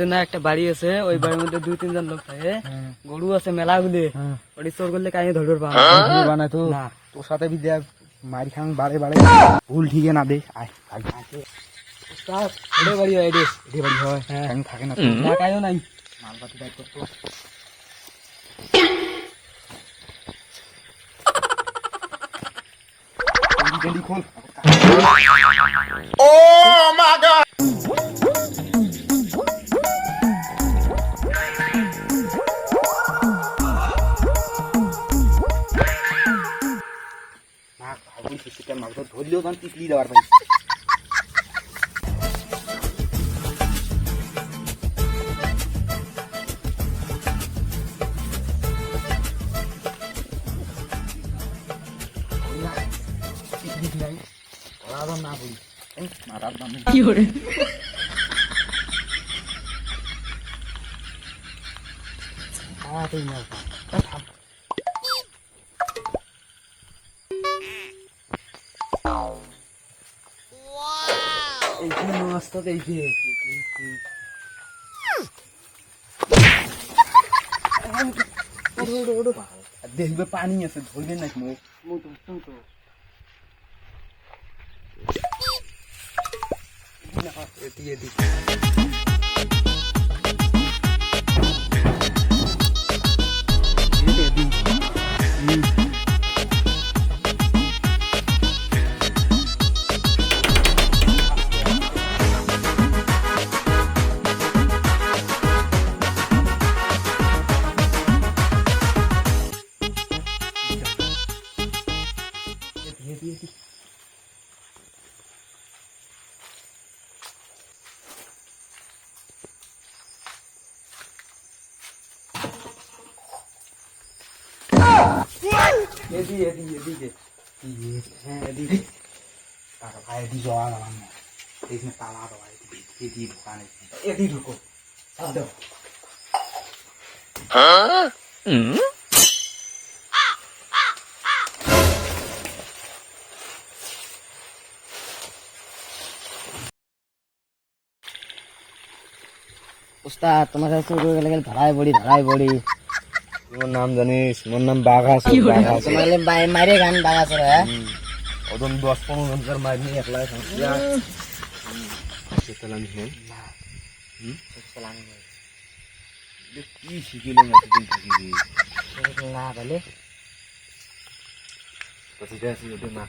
মধ্যে না একটা বাড়ি আছে ওই বাড়ির মধ্যে দুই তিনজন লোক থাকে। গরু আছে মেলাগুলি ওটি চোর করলে কাহিনী ধরবে বানায়। তো। তোর সাথে বি দেখ মারি খাং বাড়ে বাড়ে ভুল ঠিকে না দে। আয় আয়। ওস্তাদ, বাড়ি হয় বাড়ি। থাকে না না নাই। মালপাতি দায়িত্ব তো। গেলি খোল। না সিস্টেম মাল তো ধরলেও গান টিকলি দেওয়ার ওরা না বলি মারার দামে 有人，তাড়াতাড়ি নাও এইখানে ওস্তাদ যে দেখবে পানি আছে ধরবে নাকি মুখ? এদি এদি এদিকে হ্যাঁ এদিকে তারা ভাই এদি জয়া গেলাম না এইখানে তালা দেওয়া এদি ঢোকানে এদি ঢুকো চাপ দাও ওস্তাদ তোমার কাছে চোর করে গেলে ধরাই পড়ি ধরাই পড়ি তোর নাম জানিস মোর নাম বাঘাসুর বাঘাসুর তোমার গেলে বাই- মাইরে গান বাগা চলে হ্যাঁ ওজন দশ পনেরো জনকার মার নিয়ে একলাই সংখ্যা সেতালাম নেই কি শিখিলেন এতদিন থাকিবি না বলে কোথায় আছি ওদের না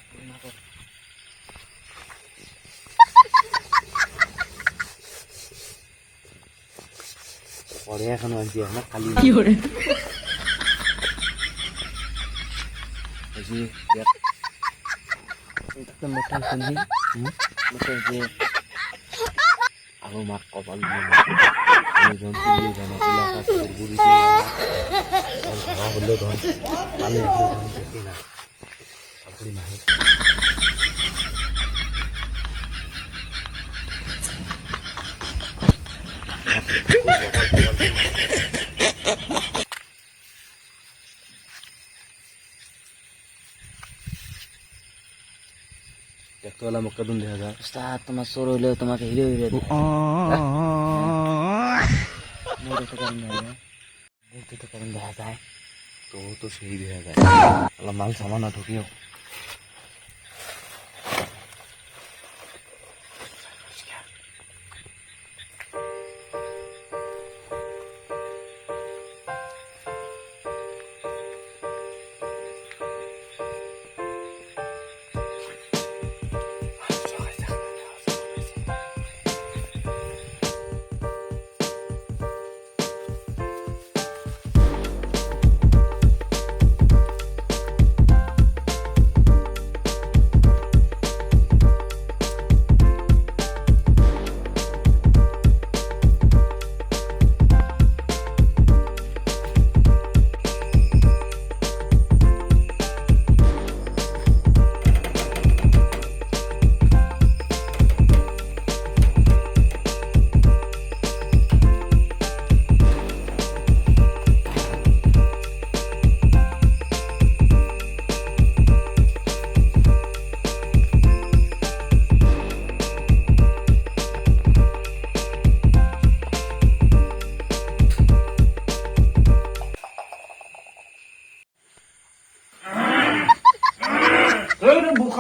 পরে এখনো আনছি না খালি 有人， এই যে দেখ, মোটা শুনবি মোটা যে আরও মার কপাল দিয়ে মার। আমি জন্তু দিয়ে জানা তুলা কাজ করব দিতে ধরা হলো ধন পালে হলো ধন দেখি না আপনি না দেখতে পেলাম একটা দিন দেখা যায় ওস্তাদ তোমার চোর হইলেও তোমাকে হিরো হিরো মোটে তো কারণ দেখা যায় মোটে তো কারণ দেখা যায় তো তো সেই দেখা যায় আল্লাহ মাল সামান না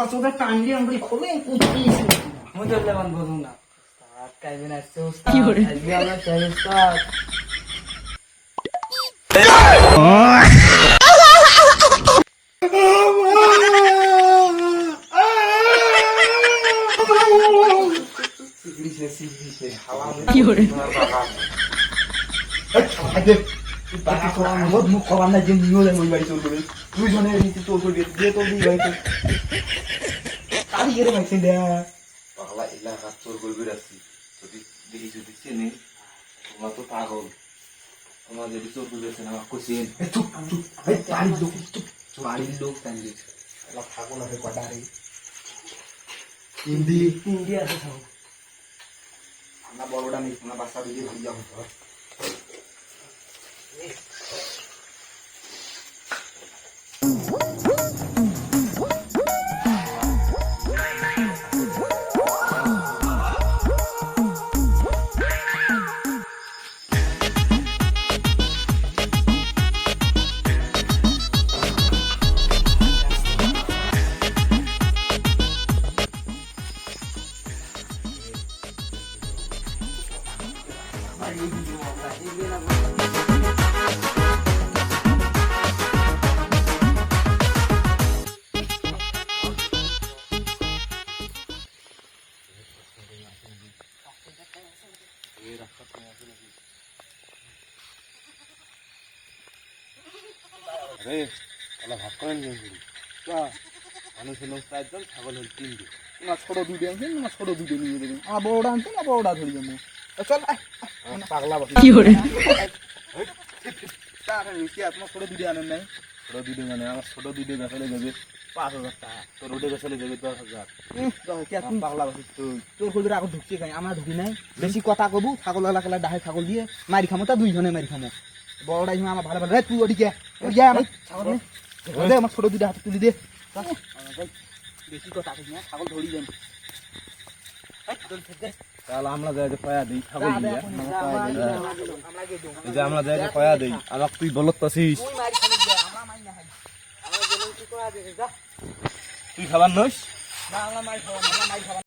ঢুকিও চোখে আমি খোলে কুচিয়েছি। লেবান বলুন না। কাইবেন আসছে উস্তাদ আজকে আমরা চাই উস্তাদ মুখ খবর না যে নিয়ে ওই বাড়ি করবে তোর মাইছে দেয়া পাগলা এলাকা চোর করবি রাখছি যদি দেখি যদি চেনে তোমরা তো পাগল। তোমরা যদি চোর করবি আছেন আমার কোচিন চুপ চুপ বাড়ির লোক চুপ। বাড়ির লোক টানলি থাকো না কটা রে। হিন্দি তিনটি আছে সব। আমরা বড়টা নেই আমরা বাচ্চা দিকে ঘুরে যাব তো আরে তাহলে ভাগ করেন মানুষ হলো চারজন ছাগল হল তিনজন না ছোট দুটো আনছে না ছোট দুটো নিয়ে দেবেন আমার বড়টা আনছে না বড়টা ধরে যাব চল পাগলা বাকি কি করে? আপনার ছোট দুটো আনেন নাই? ছোট দুটো মানে আমার ছোট দুটো বেসালে যাবে পাঁচ হাজার টাকা। তোর ওটা বেসালে যাবে দশ হাজার। পাগলা বাকি তোর খুলবে আগে ঢুকছে খাই আমার ঢুকি নাই। বেশি কথা কবু ছাগল এলাকা ডাহে ছাগল দিয়ে মারি খামো তা দুইজনে মারি খামো। বড়টা হিমা আমার ভালো ভালো। রে তুই ওদিকে ওই যা আমার। ছাগল দে আমার ছোট দুটো হাতে তুলি দে। বেশি কথা কবি না ছাগল ধরি যান তাহলে আমরা যাই যে পয়া দিই ছাগল দিয়ে। এই যে আমরা যাই যে পয়া দিই। আমাকে তুই বলত পাছিস তুই না আমরা খাবার